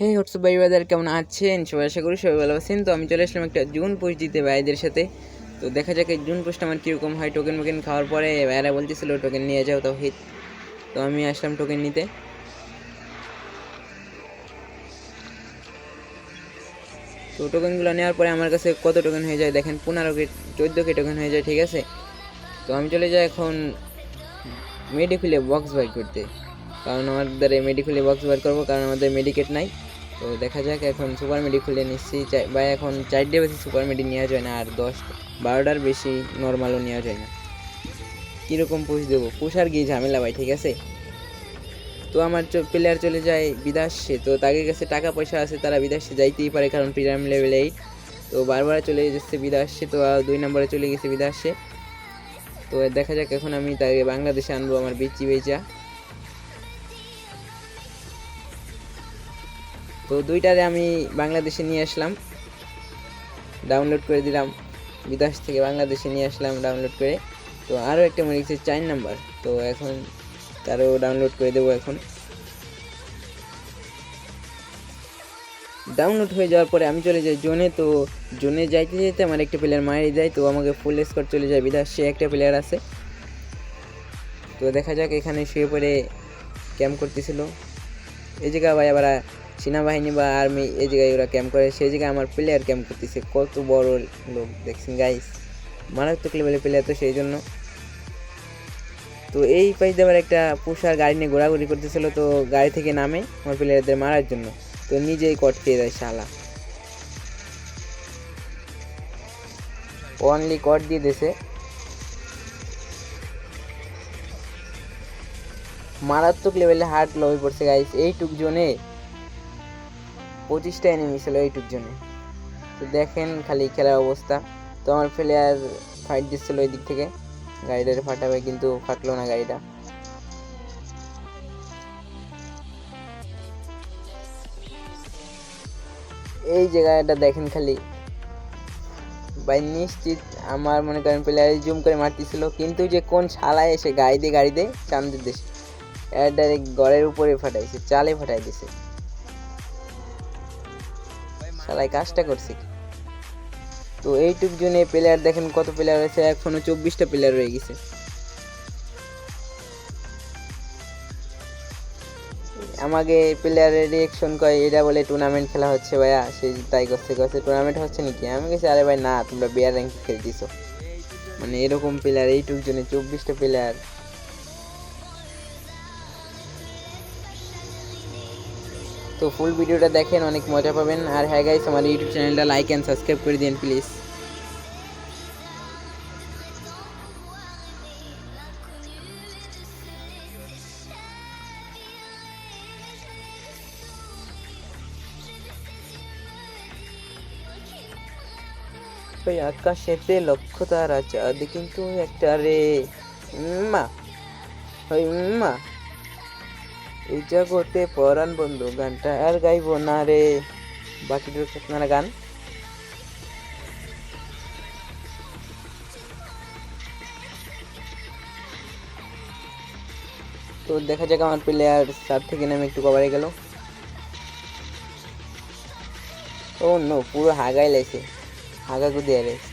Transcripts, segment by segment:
হে WhatsApp ভাই বাজার কেমন আছেন? সবাই আশা করি সবাই ভালো আছেন। তো আমি চলে আসলাম একটা জুন পোস্ট দিতে ভাইদের সাথে। তো দেখা যাক এই জুন পোস্ট আমার কীরকম হয়। টোকেন মোকেন খাওয়ার পরে ভাইরা বলতেছিল টোকেন নিয়ে যাও তো হিট তো আমি আসলাম টোকেন নিতে। তো টোকেনগুলো নেওয়ার পরে আমার কাছে কত টোকেন হয়ে যায়? দেখেন, পনেরো কে, চোদ্দ কে টোকেন হয়ে যায়, ঠিক আছে? তো আমি চলে যাই এখন মেডি খুলে বক্স বাই করতে। কারণ আমাদের মেডি খুলে বক্স বার করব, কারণ আমাদের মেডিকেট নাই। তো দেখা যাক, এখন সুপার মেডি খুলে নিচ্ছি। বা এখন চারটে বেশি সুপার মেডি নেওয়া যায় না, আর দশ বারোটার বেশি নর্মালও নেওয়া যায় না। কীরকম পুষ দেবো? পুষ আর গিয়ে ঝামেলা, ভাই, ঠিক আছে? তো আমার প্লেয়ার চলে যায় বিদেশে তো তাদের কাছে টাকা পয়সা আছে, তারা বিদেশে যাইতেই পারে, কারণ প্রিমিয়াম লেভেল এইট তো বারবার চলে যাচ্ছে বিদেশে তো দুই নম্বরে চলে গেছে বিদেশে তো দেখা যাক, এখন আমি তাকে বাংলাদেশে আনব, আমার বিচি বেচা তো দুইটারে আমি বাংলাদেশে নিয়ে আসলাম। ডাউনলোড করে দিলাম। বিদেশ থেকে বাংলাদেশে নিয়ে আসলাম ডাউনলোড করে। তো আরও একটা মনে গেছে চার নাম্বার। তো এখন তারও ডাউনলোড করে দেবো এখন। ডাউনলোড হয়ে যাওয়ার পরে আমি চলে যাই জোনে। তো জোনে যাইতে যেতে আমার একটা প্লেয়ার মারিয়ে যায় তো আমাকে ফুল স্কোর চলে যায় বিদাস। সে একটা প্লেয়ার আছে। তো দেখা যাক এখানে শুয়ে পড়ে ক্যাম্প করতেছিল। এই জায়গায় ভাই, আবার সেনাবাহিনী বা আর্মি, এই জায়গায় ওরা ক্যাম্প করে, সেই জায়গায় আমার প্লেয়ার ক্যাম্প করতেছে। কত বড় লোক, দেখছেন গাইস মারাত্মক লেভেলের প্লেয়ার তো সেই জন্য। তো এই পাশ আবার একটা পুষার গাড়ি নিয়ে ঘোরাঘুরি করতেছিল, তো গাড়ি থেকে নামে আমার প্লেয়ারদের মারার জন্য। তো নিজেই কট খেয়ে দেয় শালা। অনলি কট দিয়ে দিয়েছে মারাত্মক লেভেলে হার্ট লো পড়ছে গাইস এইটুক জোনে। পঁচিশটা এনিমি ছিল এইটুক জন্য। তো দেখেন খালি খেলার অবস্থা। তো আমার প্লেয়ার ফাইট দিচ্ছিল ওই দিক থেকে গাড়িটারে ফাটাবে কিন্তু ফাটলো না গাড়িটা। এই জায়গাটা দেখেন খালি। ভাই নিশ্চিত আমার মনে করেন প্লেয়ার জুম করে মারতেছিল। কিন্তু যে কোন শালায় এসে গাড়ি দিয়ে গাড়ি দিয়ে চান্দের দেশে ডাইরেক্ট গড়ের উপরে ফাটাইছে, চালে ফাটাই দিছে। শালাই কাজটা করছে। তো এইটুক জনে প্লেয়ার দেখেন কত প্লেয়ার আছে, এখনও চব্বিশটা প্লেয়ার রয়ে গেছে। আমাকে প্লেয়ারের রিয়েকশন করে এটা বলে টুর্নামেন্ট খেলা হচ্ছে ভাইয়া সে তাই করছে করছে টুর্নামেন্ট হচ্ছে নাকি? আমি গেছি আরে ভাই, না, তোমরা বিয়ার র্যাঙ্ক খেলতেছো। মানে এরকম প্লেয়ার এইটুক জনে চব্বিশটা প্লেয়ার তো ফুল ভিডিওটা দেখেন, অনেক মজা পাবেন। আর হ্যাঁ গাইস আমার ইউটিউব চ্যানেলটা লাইক অ্যান্ড সাবস্ক্রাইব করে দিন প্লিজ ওই আকাশেতে লক্ষ্য তারা চাঁদ, কিন্তু একটা রে মা ওই মা এই জগতে পরাণ বন্ধু, গানটা আর গাইবো না রে। বাকি আপনারা গান। তো দেখা যাক আমার প্লেয়ার সার থেকে নেমে একটু কভারে গেল। ও নো, পুরো হাগাই লাইছে। হাগা লাইছে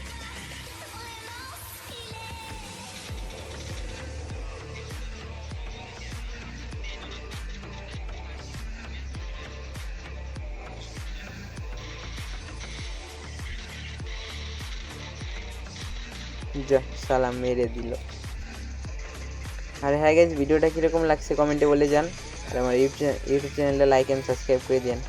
যা সালাম মেরে দিল। আর হ্যাঁ গাইজ ভিডিওটা কীরকম লাগছে কমেন্টে বলে যান। আর আমার ইউটিউব ইউটিউব চ্যানেলটা লাইক অ্যান্ড সাবস্ক্রাইব করে দিন